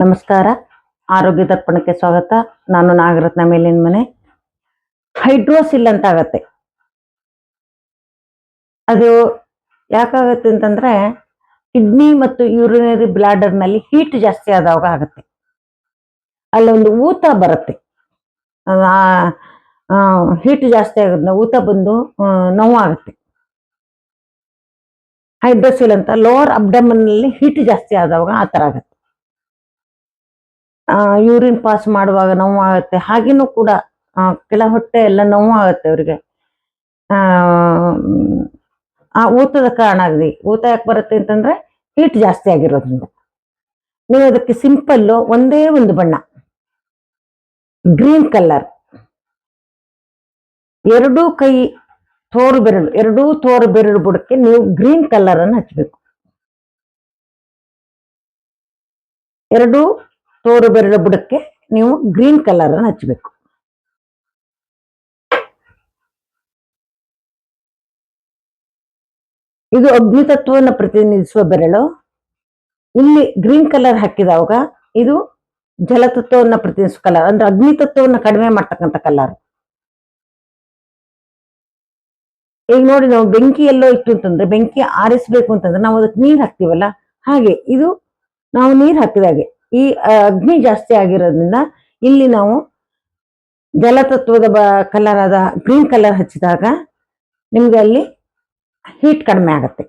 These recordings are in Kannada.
ನಮಸ್ಕಾರ. ಆರೋಗ್ಯ ದರ್ಪಣಕ್ಕೆ ಸ್ವಾಗತ. ನಾನು ನಾಗರತ್ನ ಮೇಲಿನ ಮನೆ. ಹೈಡ್ರೋಸಿಲ್ ಅಂತ ಆಗತ್ತೆ ಅದು ಯಾಕಾಗತ್ತೆ ಅಂತಂದ್ರೆ ಕಿಡ್ನಿ ಮತ್ತು ಯೂರಿನರಿ ಬ್ಲಾಡರ್ನಲ್ಲಿ ಹೀಟ್ ಜಾಸ್ತಿ ಆದಾಗ ಆಗುತ್ತೆ. ಅಲ್ಲೊಂದು ಊತ ಬರುತ್ತೆ. ಹೀಟ್ ಜಾಸ್ತಿ ಆಗುತ್ತೆ ಊತ ಬಂದು ನೋವಾಗುತ್ತೆ ಹೈಡ್ರೋಸಿಲ್ ಅಂತ ಲೋವರ್ ಅಬ್ಡಮನ್ನಲ್ಲಿ ಹೀಟ್ ಜಾಸ್ತಿ ಆದವಾಗ ಆ ಥರ ಆಗುತ್ತೆ. ಯೂರಿನ್ ಪಾಸ್ ಮಾಡುವಾಗ ನೋವು ಆಗುತ್ತೆ. ಹಾಗೇನೂ ಕೂಡ ಕೆಳ ಹೊಟ್ಟೆ ಎಲ್ಲ ನೋವು ಆಗುತ್ತೆ ಅವರಿಗೆ. ಆ ಊತದ ಕಾರಣ ಆಗಿದೆ ಊತ ಯಾಕೆ ಬರುತ್ತೆ ಅಂತಂದ್ರೆ ಹೀಟ್ ಜಾಸ್ತಿ ಆಗಿರೋದ್ರಿಂದ. ನೀವು ಅದಕ್ಕೆ ಸಿಂಪಲ್ ಒಂದೇ ಒಂದು ಬಣ್ಣ. ಗ್ರೀನ್ ಕಲರ್ ಎರಡೂ ಕೈ ತೋರು ಬೆರಳು, ಎರಡೂ ತೋರು ಬೆರಳು ಬುಡಕ್ಕೆ ನೀವು ಗ್ರೀನ್ ಕಲರ್ ಅನ್ನು ಹಚ್ಚಬೇಕು ಎರಡೂ ತೋರು ಬೆರಳು ಬುಡಕ್ಕೆ ನೀವು ಗ್ರೀನ್ ಕಲರ್ ಅನ್ನು ಹಚ್ಚಬೇಕು ಇದು ಅಗ್ನಿ ತತ್ವವನ್ನು ಪ್ರತಿನಿಧಿಸುವ ಬೆರಳು. ಇಲ್ಲಿ ಗ್ರೀನ್ ಕಲರ್ ಹಾಕಿದಾಗ ಇದು ಜಲತತ್ವವನ್ನು ಪ್ರತಿನಿಧಿಸುವ ಕಲರ್ ಅಂದ್ರೆ ಅಗ್ನಿ ತತ್ವವನ್ನು ಕಡಿಮೆ ಮಾಡ್ತಕ್ಕಂಥ ಕಲರ್ ಈಗ ನೋಡಿ ನಾವು ಬೆಂಕಿ ಎಲ್ಲೋ ಇತ್ತು ಅಂತಂದ್ರೆ ಬೆಂಕಿ ಆರಿಸ್ಬೇಕು ಅಂತಂದ್ರೆ ನಾವು ಅದಕ್ಕೆ ನೀರು ಹಾಕ್ತಿವಲ್ಲ? ಹಾಗೆ ಇದು ನಾವು ನೀರ್ ಹಾಕಿದಾಗೆ ಈ ಅಗ್ನಿ ಜಾಸ್ತಿ ಆಗಿರೋದ್ರಿಂದ ಇಲ್ಲಿ ನಾವು ಜಲತತ್ವದ ಬ ಕಲರ್ ಆದ ಗ್ರೀನ್ ಕಲರ್ ಹಚ್ಚಿದಾಗ ನಿಮ್ಗೆ ಅಲ್ಲಿ ಹೀಟ್ ಕಡಿಮೆ ಆಗುತ್ತೆ.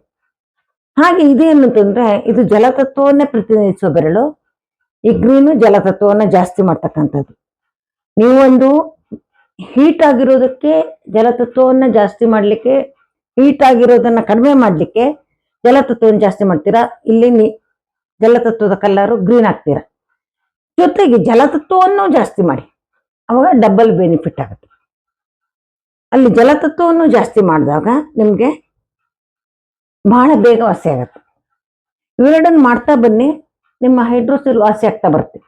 ಹಾಗೆ ಇದೇನು ಅಂತಂದ್ರೆ ಇದು ಜಲತತ್ವವನ್ನೇ ಪ್ರತಿನಿಧಿಸುವ ಬೆರಳು, ಈ ಗ್ರೀನು ಜಲತತ್ವವನ್ನ ಜಾಸ್ತಿ ಮಾಡ್ತಕ್ಕಂಥದ್ದು. ನೀವೊಂದು ಹೀಟ್ ಆಗಿರೋದಕ್ಕೆ ಜಲತತ್ವವನ್ನ ಜಾಸ್ತಿ ಮಾಡ್ಲಿಕ್ಕೆ ಹೀಟ್ ಆಗಿರೋದನ್ನ ಕಡಿಮೆ ಮಾಡ್ಲಿಕ್ಕೆ ಜಲತತ್ವವನ್ನು ಜಾಸ್ತಿ ಮಾಡ್ತೀರಾ? ಇಲ್ಲಿ ನೀ, ಜಲತತ್ವದ ಕಲರ್ ಗ್ರೀನ್ ಆಗ್ತೀರಾ? ಜೊತೆಗೆ ಜಲತತ್ವವನ್ನು ಜಾಸ್ತಿ ಮಾಡಿ. ಅವಾಗ ಡಬಲ್ ಬೆನಿಫಿಟ್ ಆಗುತ್ತೆ. ಅಲ್ಲಿ ಜಲತತ್ವವನ್ನು ಜಾಸ್ತಿ ಮಾಡಿದಾಗ ನಿಮಗೆ ಬಹಳ ಬೇಗ ವಾಸಿ ಆಗುತ್ತೆ. ಇವೆರಡನ್ನು ಮಾಡ್ತಾ ಬನ್ನಿ, ನಿಮ್ಮ ಹೈಡ್ರೋಸಿಲ್ ವಾಸಿ ಆಗ್ತಾ ಬರುತ್ತೆ.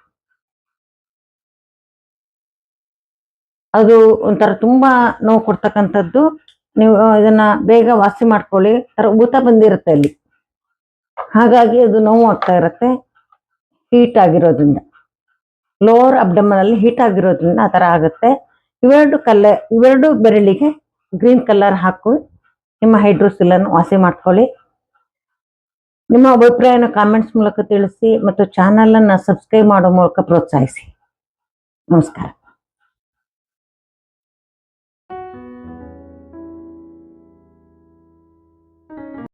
ಅದು ಒಂಥರ ತುಂಬಾ ನೋವು ಕೊಡ್ತಕ್ಕಂಥದ್ದು. ನೀವು ಇದನ್ನ ಬೇಗ ವಾಸಿ ಮಾಡ್ಕೊಳ್ಳಿ. ತರ ಊತ ಬಂದಿರುತ್ತೆ ಅಲ್ಲಿ. ಹಾಗಾಗಿ ಅದು ನೋವು ಆಗ್ತಾ ಇರುತ್ತೆ. ಹೀಟ್ ಆಗಿರೋದ್ರಿಂದ. ಲೋವರ್ ಅಬ್ಡಮನ್ ಅಲ್ಲಿ ಹೀಟ್ ಆಗಿರೋದ್ರಿಂದ ಆ ಥರ ಆಗುತ್ತೆ. ಇವೆರಡು ಕಲ್ಲ, ಇವೆರಡು ಬೆರಳಿಗೆ ಗ್ರೀನ್ ಕಲರ್ ಹಾಕು ನಿಮ್ಮ ಹೈಡ್ರೋಸಿಲನ್ನು ವಾಸಿ ಮಾಡ್ಕೊಳ್ಳಿ. ನಿಮ್ಮ ಅಭಿಪ್ರಾಯನ ಕಾಮೆಂಟ್ಸ್ ಮೂಲಕ ತಿಳಿಸಿ ಮತ್ತು ಚಾನಲನ್ನು ಸಬ್ಸ್ಕ್ರೈಬ್ ಮಾಡೋ ಮೂಲಕ ಪ್ರೋತ್ಸಾಹಿಸಿ. ನಮಸ್ಕಾರ.